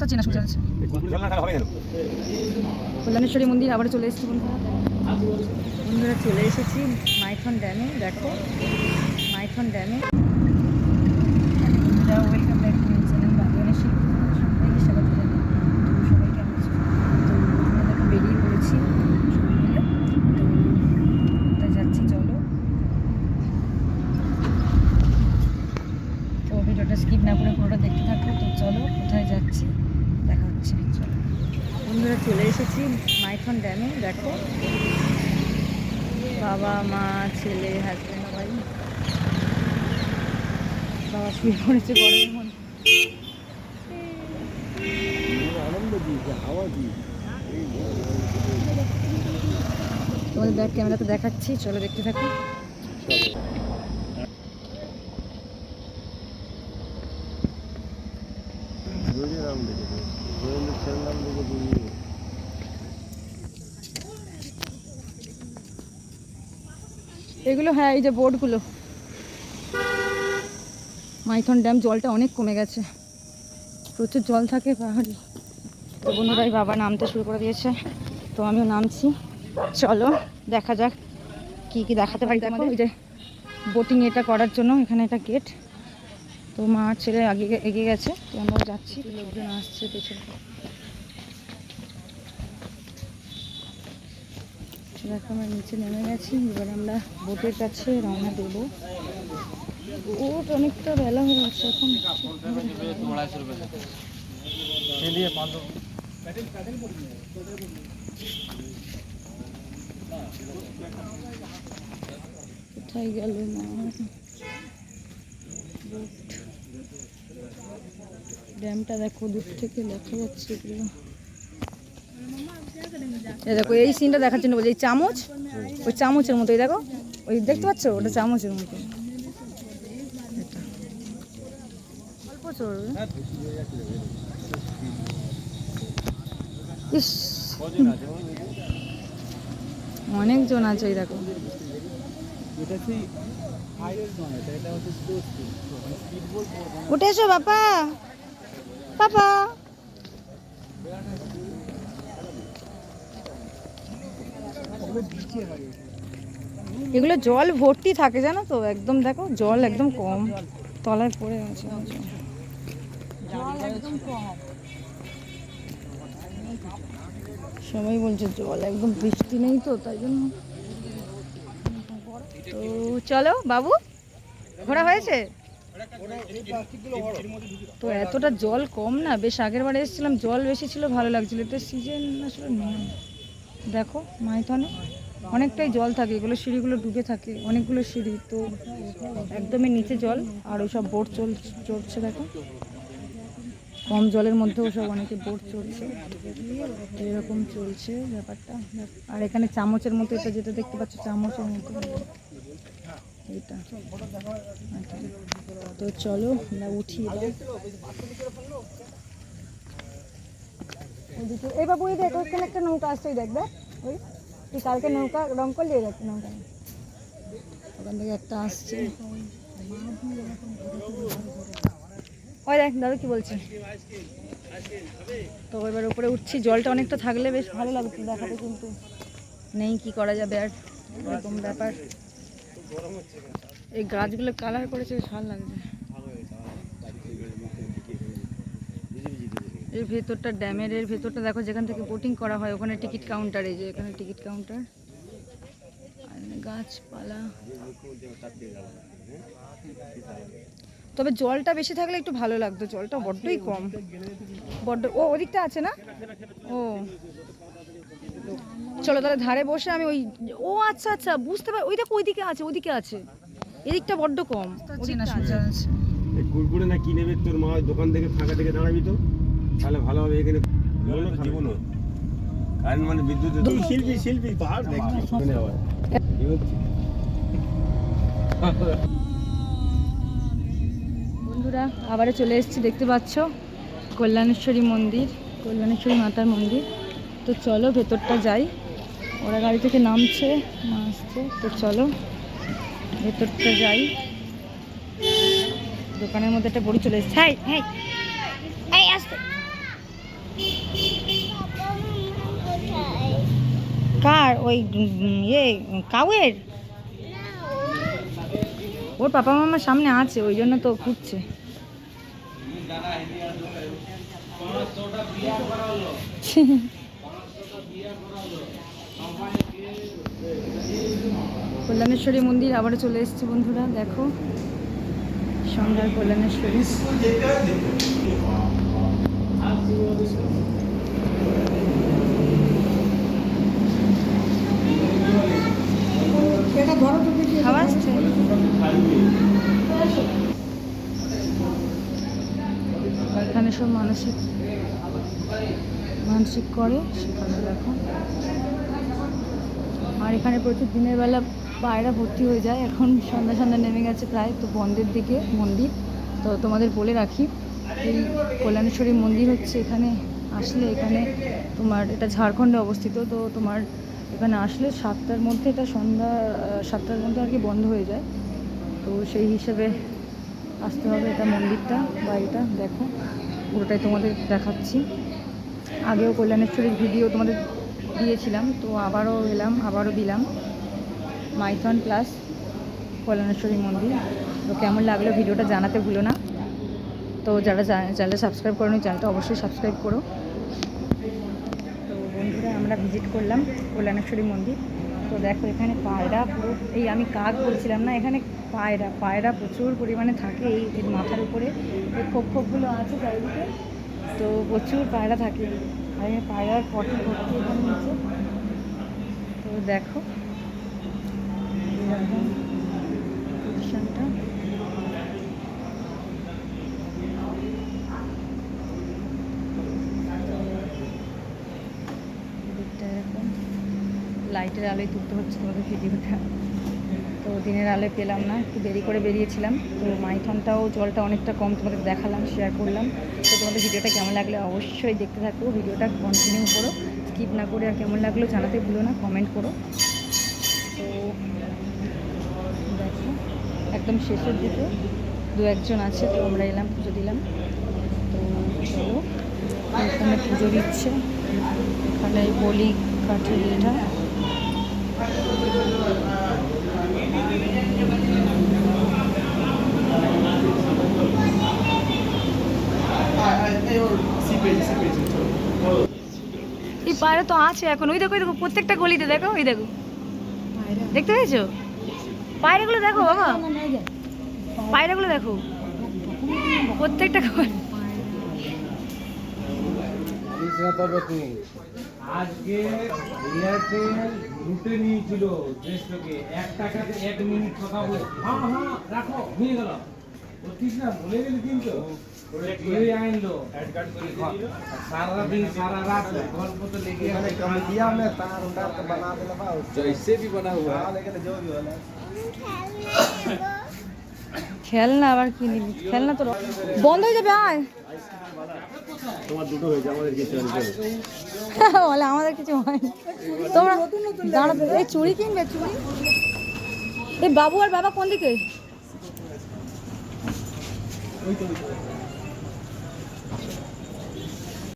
রাস্তা চেনা সোজা আছে। কল্যাণেশ্বরী মন্দির আবার চলে এসেছি বন্ধুরা। বন্ধুরা চলে এসেছি মাইথন ড্যামে দেখো। Maithon ড্যামে। Welcome back to my channel Bagianeshwari সবাইকে স্বাগত জানাই তো সবাই কেমন আছো তো আমরা দেখো বেরিয়ে পড়েছি সবাই মিলে তো কোথায় যাচ্ছি চলো তো ভিডিওটা স্কিপ না করে পুরোটা দেখতে থাকো তো চলো কোথায় যাচ্ছি দেখা হচ্ছে চলো বন্ধুরা চলে এসেছি মাইথন ড্যামে, দেখো। বাবা, মা, ছেলে হাজব্যান্ড সবাই। বাবা, শুয়ে পড়েছে গরমের মধ্যে। তোমাদের ব্যাক ক্যামেরাতে দেখাচ্ছি, চলো দেখতে থাকো। রোজে নাম দেখেছে রোজের ছেলের নাম দেখেছে এগুলো হ্যাঁ এই যে বোর্ডগুলো মাইথন ড্যাম জলটা অনেক কমে গেছে। প্রচুর জল থাকে পাহাড়ি। তো বন্ধুরাই বাবা নামতে শুরু করে দিয়েছে। তো আমিও নামছি। চলো দেখা যাক কি কি দেখাতে পারি দেখো ওই যে বোটিং এটা করার জন্য এখানে একটা গেট তো মা আর ছেলে আগে এগিয়ে গেছে। তো আমরাও যাচ্ছি। লোকজন আসছে পেছনে। দেখো আমরা নিচে নেমে গেছি, এবার আমরা বোটের কাছে রওনা দেবো। বোট অনেকটা বেলা হয়ে গেছে এখন। কোথায় গেল না? ড্যামটা দেখো, দূর থেকে দেখা যাচ্ছে এগুলো এই দেখো, এই সিনটা দেখার জন্য বলছি, এই চামচ, ওই চামচের মতো, এই দেখো, ওই দেখতে পাচ্ছ? ওটা চামচের মতো। ইস। অনেকজন আছে, এই দেখো। উঠে এসো, বাপা। পাপা এগুলো জল ভর্তি থাকে, জানো তো? একদম দেখো, জল একদম কম। তলায় পড়ে আছে। সবাই বলছে জল একদম বৃষ্টি নেই তো, তাই জন্য। তো চলো, বাবু, ঘোরা হয়েছে? তো এতটা জল কম না। বেশ আগের বারে এসেছিলাম, জল বেশি ছিল, ভালো লাগছিল। এটা সিজন আসলে নেই। দেখো, মাইথনে অনেকটাই জল থাকে, এগুলো সিঁড়িগুলো ডুবে থাকে, অনেকগুলো সিঁড়ি, তো একদমই নিচে জল, আর ওই সব বোট চল চড়ছে দেখো। কম জলের মধ্যেও সব অনেকে বোট চলছে। এরকম চলছে ব্যাপারটা। আর এখানে চামচের মতো এটা যেটা দেখতে পাচ্ছ, চামচের মতো। এটা আচ্ছা। তো চলো উঠি এই বাবু এই দেখ ওইখানে একটা নৌকা আসছে ওই দেখ দেখ। ওই তুই কালকে নৌকা রং করলি ওই দেখ নৌকা। ওখান থেকে একটা আসছে। ওই দেখ দাদা কি বলছে? তো এবার উপরে উঠছি জলটা অনেকটা থাকলে বেশ ভালো লাগতো দেখাতে কিন্তু। নেই কি করা যাবে আর? এরকম ব্যাপার। এই গাছগুলো কালার করেছে ভালো লাগছে। এর ভেতরটা ড্যামের এর ভেতরটা দেখো যেখান থেকে বোটিং করা হয় ওখানে টিকিট কাউন্টার এই যে এখানে টিকিট কাউন্টার গাছপালা। তবে জলটা বেশি থাকলে একটু ভালো লাগতো জলটা বড্ডই কম। বড্ড ও ওদিকটা আছে না? ও। চলো তাহলে ধারে বসে আমি ওই ও আচ্ছা আচ্ছা বুঝতে পারি ওই দেখো ওইদিকে আছে ওইদিকে আছে। এদিকটা বড্ড কম ওদিকটা আছে। এই কুরকুরে না কি নেবে তোর মা দোকান থেকে ফাঁকা থেকে দাঁড়াবি তো? তাহলে ভালো হবে এখানে জীবনও কারণ মানে বিদ্যুৎ শিল্পী শিল্পী পাহাড় দেখছি হয় হচ্ছে। বন্ধুরা আবারও চলে এসেছি দেখতে পাচ্ছ? কল্যাণেশ্বরী মন্দির কল্যাণেশ্বরী মাতার মন্দির। তো চলো ভেতরটা যাই। ওরা গাড়ি থেকে নামছে মা আসছে তো চলো ভেতরটা যাই। দোকানের মধ্যে একটা বড়ি চলে এসেছে। এই আসতে কার? ওই ইয়ে কাউয়ের? ওর পাপা মামার সামনে আছে, ওই জন্য তো খুঁজছে। কল্যাণেশ্বরী মন্দির আবার চলে এসছে বন্ধুরা, দেখো। সন্ধ্যার কল্যাণেশ্বরী। মানসিক মানসিক করে, সেখানে দেখো। আর এখানে প্রচুর দিনের বেলা পায়রা ভর্তি হয়ে যায়। এখন সন্ধ্যা সন্ধ্যা নেমে গেছে প্রায়, তো বন্ধের দিকে মন্দির। তো তোমাদের বলে রাখি, এই কল্যাণেশ্বরী মন্দির হচ্ছে এখানে আসলে এখানে তোমার এটা ঝাড়খণ্ডে অবস্থিত। তো তোমার এখানে আসলে সাতটার মধ্যে এটা সন্ধ্যা সাতটার মধ্যে আর কি বন্ধ হয়ে যায়। তো সেই হিসেবে আসতে হবে এটা মন্দিরটা বা এটা, দেখো। পুরোটাই তোমাদের দেখাচ্ছি। আগেও কল্যাণেশ্বরীর ভিডিও তোমাদের দিয়েছিলাম, তো আবারও এলাম, আবারও দিলাম। মাইথন প্লাস কল্যাণেশ্বরী মন্দির। তো কেমন লাগল ভিডিওটা জানাতে ভুলো না। তো যারা চ্যানেলটা সাবস্ক্রাইব করো চ্যানেলটা অবশ্যই সাবস্ক্রাইব করো। তো বন্ধুরা, আমরা ভিজিট করলাম কল্যাণেশ্বরী মন্দির। তো দেখো এখানে পায়রা পুরো, এই আমি কাক বলছিলাম না, এখানে পায়রা পায়রা প্রচুর পরিমাণে থাকে এই মাথার উপরে, এই খোপ খোপগুলো আছে চারিদিকে, তো প্রচুর পায়রা থাকে। আর পায়রার পটি ভর্তি এখানে নিচে তো দেখো পজিশনটা দিকটা এরকম লাইটের আলোয় তুলতে হচ্ছে, তোমাদের ভিডিওটা। তো দিনের আলোয় পেলাম না, একটু দেরি করে বেরিয়েছিলাম। তো মাইথনটাও জলটা অনেকটা কম তোমাদের দেখালাম শেয়ার করলাম। তো তোমাদের ভিডিওটা কেমন লাগলে অবশ্যই দেখতে থাকো, ভিডিওটা কন্টিনিউ করো। স্কিপ না করে আর কেমন লাগল জানাতে ভুলো না কমেন্ট করো। তো দেখো, একদম শেষের দিকে দু একজন আছে, তো আমরা এলাম, পুজো দিলাম। তো চলো, এখানে পুজো দিচ্ছে এখানে বলি কাঠের এটা। এই পায়রা তো আছে এখন। ওই দেখো দেখো, প্রত্যেকটা গলিতে দেখো, ওই দেখো। দেখতে পেয়েছ? পায়রাগুলো দেখো বাবা। পায়রাগুলো দেখো। প্রত্যেকটা আজকে এয়ারটেল লুটে নিয়েছিল দেশটাকে এক টাকাতে এক মিনিট কথা বলে হ্যাঁ হ্যাঁ রাখো নিয়ে গেল বলছিস না ভুলে গেলি কিন্তু ধরে আনলো আর সারা দিন সারা রাত গল্প তো লেগে আছে कमेडिया में तार उतार के बना देला बा जैसे भी बना हुआ हाँ, लेकिन जो भी होला খেলনা আবার কি নিবি? খেলনা তো বন্ধ হয়ে যাবে আয়। তোমার দুটো হয়েছে আমাদের কিছু বলে আমাদের কিছু হয়নি তোমরা দাঁড়াবে এই চুড়ি কিনবে চুড়ি? এই বাবু আর বাবা কোন দিকে?